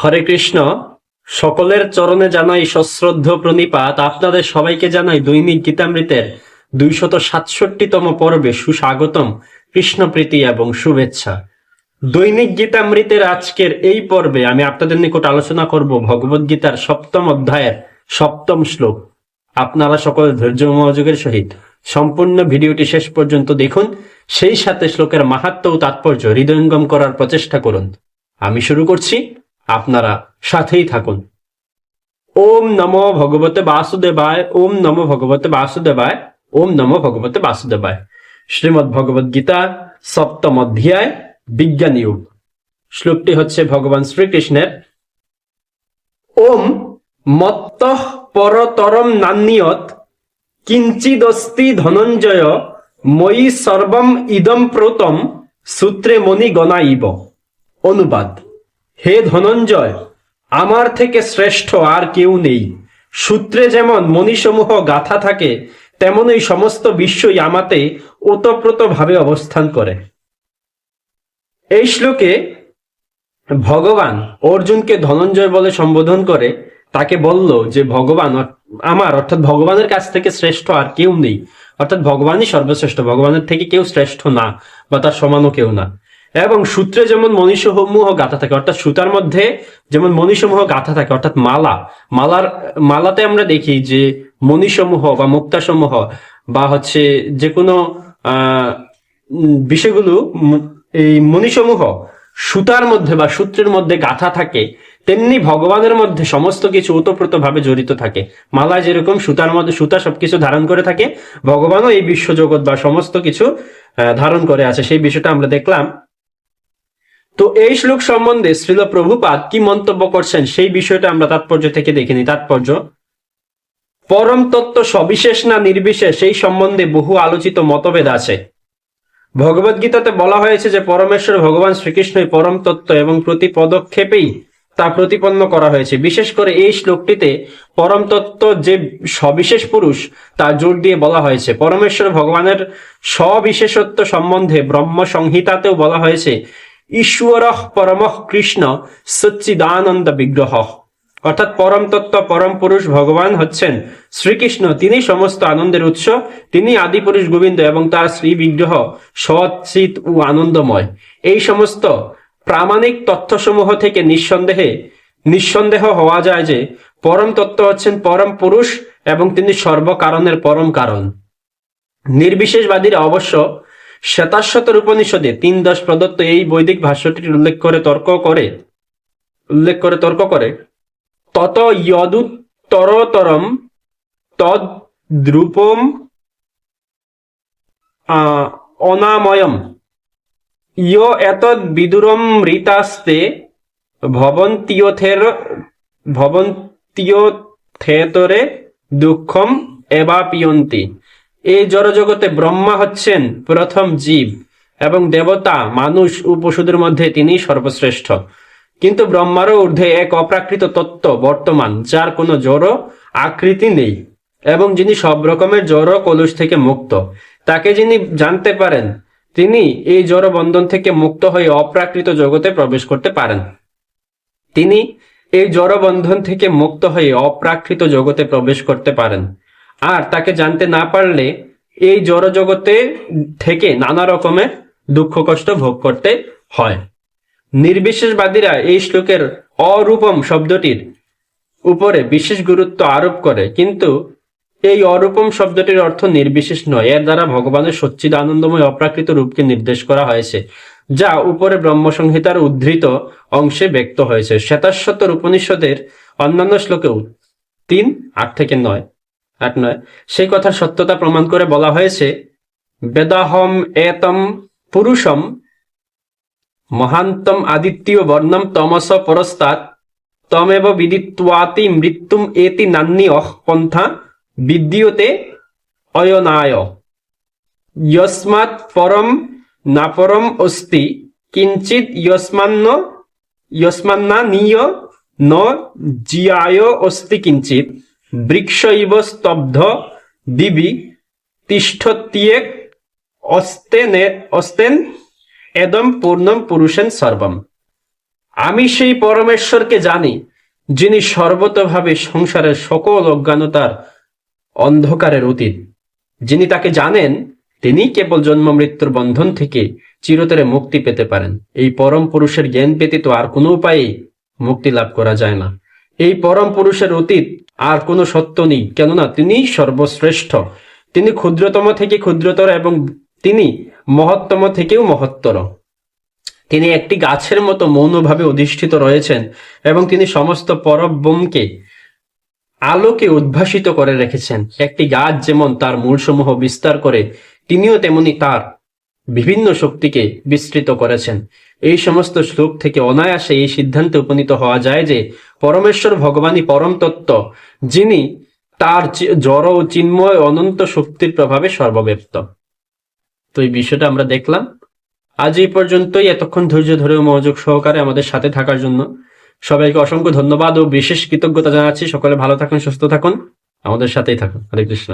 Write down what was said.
হরে কৃষ্ণ, সকলের চরণে জানাই সশ্রদ্ধ প্রণিপাত। আপনাদের সবাইকে জানাই দৈনিক গীতামৃতের দুইশত সাতষট্টিতম পর্বে সুস্বাগতম, কৃষ্ণপ্রীতি এবং শুভেচ্ছা। দৈনিক গীতামৃতের আজকের এই পর্বে আমি আপনাদের নিকট আলোচনা করব ভগবদ গীতার সপ্তম অধ্যায়ের সপ্তম শ্লোক। আপনারা সকলে ধৈর্য মনোযোগের সহিত সম্পূর্ণ ভিডিওটি শেষ পর্যন্ত দেখুন, সেই সাথে শ্লোকের মাহাত্ম ও তাৎপর্য হৃদয়ঙ্গম করার প্রচেষ্টা করুন। আমি শুরু করছি। আপনারা সাথেই থাকুন। ওম নমো ভগবতে বাসুদেবায়, ওম নমো ভগবতে বাসুদেবায়, ওম নমো ভগবতে বাসুদেবায়। শ্রীমদ ভগবদ গীতা সপ্তম অধ্যায়, বিজ্ঞান যুগ শ্লোকটি হচ্ছে ভগবান শ্রীকৃষ্ণের, ওম মত্ত পরতরম নান্যত কিঞ্চিদস্তি ধনঞ্জয়, ময়ি সর্বম ইদম প্রতম, সূত্রে মণি গণাইব। অনুবাদ। হে ধনঞ্জয়, আমার থেকে শ্রেষ্ঠ আর কেউ নেই। সূত্রে যেমন মণিসমূহ গাথা থাকে তেমন এই সমস্ত বিশ্বই আমাতে ওতপ্রোত ভাবে অবস্থান করে। এই শ্লোকে ভগবান অর্জুনকে ধনঞ্জয় বলে সম্বোধন করে, তাকে বলল যে, ভগবান, আমার, অর্থাৎ ভগবানের কাছ থেকে শ্রেষ্ঠ আর কেউ নেই। অর্থাৎ ভগবানই সর্বশ্রেষ্ঠ, ভগবানের থেকে কেউ শ্রেষ্ঠ না, বা তার সমানও কেউ না। এবং সূত্রে যেমন মনীষসমূহ গাঁথা থাকে, অর্থাৎ সুতার মধ্যে যেমন মনীষসমূহ গাঁথা থাকে, অর্থাৎ মালা, মালার, মালাতে আমরা দেখি যে মনীষসমূহ বা মুক্তাসমূহ বা হচ্ছে যে কোনো বিষয়গুলো এই মনীসমূহ সুতার মধ্যে বা সূত্রের মধ্যে গাঁথা থাকে, তেমনি ভগবানের মধ্যে সমস্ত কিছু ওতপ্রোত ভাবে জড়িত থাকে। মালা যেরকম সুতার মধ্যে, সুতা সবকিছু ধারণ করে থাকে, ভগবানও এই বিশ্বজগৎ বা সমস্ত কিছু ধারণ করে আছে। সেই বিষয়টা আমরা দেখলাম। তো এই শ্লোক সম্বন্ধে শ্রীল প্রভুপাদ কি মন্তব্য করছেন সেই বিষয়টা আমরা তাৎপর্য থেকে দেখিনি তাৎপর্য, পরম তত্ত্ব সবিশেষ না নির্বিশেষ সেই সম্বন্ধে বহু আলোচিত মতভেদ আছে। ভগবদ গীতাতে বলা হয়েছে যে পরমেশ্বর ভগবান শ্রীকৃষ্ণই পরম তত্ত্ব এবং প্রতি পদক্ষেপেই তা প্রতিপন্ন করা হয়েছে। বিশেষ করে এই শ্লোকটিতে পরম তত্ত্ব যে সবিশেষ পুরুষ, তা জোর দিয়ে বলা হয়েছে। পরমেশ্বর ভগবানের সবিশেষত্ব সম্বন্ধে ব্রহ্ম সংহিতাতেও বলা হয়েছে ঈশ্বর পরম কৃষ্ণ সচ্চিদানন্দ বিগ্রহ। অর্থাৎ পরম তত্ত্ব, পরম পুরুষ ভগবান হচ্ছেন শ্রীকৃষ্ণ। তিনি সমস্ত আনন্দের উৎস, তিনি আদি পুরুষ গোবিন্দ এবং তার শ্রী বিগ্রহ সচিত ও আনন্দময়। এই সমস্ত প্রামাণিক তথ্যসমূহ থেকে নিঃসন্দেহে, নিঃসন্দেহ হওয়া যায় যে, পরম তত্ত্ব হচ্ছেন পরম পুরুষ এবং তিনি সর্বকারণের পরম কারণ। নির্বিশেষবাদীরা অবশ্য শ্বেতাশ্বতর উপনিষদে তিন দশ প্রদত্ত এই বৈদিক ভাষ্যটির উল্লেখ করে তর্ক করে, উল্লেখ করে তর্ক করে, তত ইয়দুত্তরতরম, তদ দ্রুপম অনাময়ম। ইয় এতদ বিদুরম ঋতাস্তে ভবন্তীয়থের, ভবন্তীয়থেতরে দুঃখম এবাপিয়ন্তি। এই জড়জগতে ব্রহ্মা হচ্ছেন প্রথম জীব এবং দেবতা, মানুষ ও পশুদের মধ্যে তিনি সর্বশ্রেষ্ঠ। কিন্তু ব্রহ্মারও ঊর্ধ্বে এক অপ্রাকৃত তত্ত্ব বর্তমান, যার কোনো জড় আকৃতি নেই এবং যিনি সব রকমের জড় কলুষ থেকে মুক্ত, তাকে যিনি জানতে পারেন, তিনি এই জড় বন্ধন থেকে মুক্ত হয়ে অপ্রাকৃত জগতে প্রবেশ করতে পারেন। তিনি এই জড় বন্ধন থেকে মুক্ত হয়ে অপ্রাকৃত জগতে প্রবেশ করতে পারেন। আর তাকে জানতে না পারলে এই জড়জগতে থেকে নানা রকমের দুঃখ কষ্ট ভোগ করতে হয়। নির্বিশেষবাদীরা এই শ্লোকের অরূপম শব্দটির উপরে বিশেষ গুরুত্ব আরোপ করে, কিন্তু এই অরূপম শব্দটির অর্থ নির্বিশেষ নয়। এর দ্বারা ভগবানের সচ্চিদ আনন্দময় অপ্রাকৃত রূপকে নির্দেশ করা হয়েছে, যা উপরে ব্রহ্মসংহিতার উদ্ধৃত অংশে ব্যক্ত হয়েছে। শ্বেতাশ্বতর উপনিষদের অন্যান্য শ্লোকেও তিন, আট থেকে নয়। আট নয়। সেই কথার সত্যতা প্রমাণ করে বলা হয়েছে, বেদাহম এতম পুরুষম মহান্তম আদিত্য বর্ণম তমস পরস্তাৎ তমেব বিদিত্বাতি মৃত্যুম এতি নান্যহ পন্থা বিদ্যুতে অয়নায়। যস্মাৎ পরম না পরম অস্তি কিঞ্চিত যস্মান্ন যস্মান্না নিয় ন জিয়ায় অস্তি কিঞ্চিত বৃক্ষ ইব স্তব্ধ দিবি তিষ্ঠত্যেক অস্তেনে, অস্তেন, এদম পূর্ণম পুরুষেন সর্বম। আমি সেই পরমেশ্বরকে জানি, যিনি সর্বতভাবে সংসারের সকল অজ্ঞানতার অন্ধকারের অতীত। যিনি তাকে জানেন তিনি কেবল জন্ম, মৃত্যুর বন্ধন থেকে চিরতরে মুক্তি পেতে পারেন। এই পরম পুরুষের জ্ঞান ব্যতীত আর কোনো উপায়েই মুক্তি লাভ করা যায় না। এই পরম পুরুষের অতীত আর কোনো সত্য নেই। কেননা তিনি সর্বশ্রেষ্ঠ। তিনি ক্ষুদ্রতম থেকে ক্ষুদ্রতর এবং তিনি মহত্তম থেকেও মহত্তর। তিনি একটি গাছের মতো মৌনভাবে অধিষ্ঠিত রয়েছেন এবং তিনি সমস্ত পরব্রহ্মকে আলোকে উদ্ভাসিত করে রেখেছেন। একটি গাছ যেমন তার মূলসমূহ বিস্তার করে, তিনিও তেমনি তার বিভিন্ন শক্তিকে বিস্তৃত করেছেন। এই সমস্ত শ্লোক থেকে অনায়াসে এই সিদ্ধান্তে উপনীত হওয়া যায় যে পরমেশ্বর ভগবানই পরম তত্ত্ব, যিনি তার জড় ও চিন্ময় অনন্ত শক্তির প্রভাবে সর্বব্যাপ্ত। তো এই বিষয়টা আমরা দেখলাম। আজ এই পর্যন্তই। এতক্ষণ ধৈর্য ধরে ও মনোযোগ সহকারে আমাদের সাথে থাকার জন্য সবাইকে অসংখ্য ধন্যবাদ ও বিশেষ কৃতজ্ঞতা জানাচ্ছি। সকলে ভালো থাকুন, সুস্থ থাকুন। আমাদের সাথেই থাকুন। হরে কৃষ্ণ।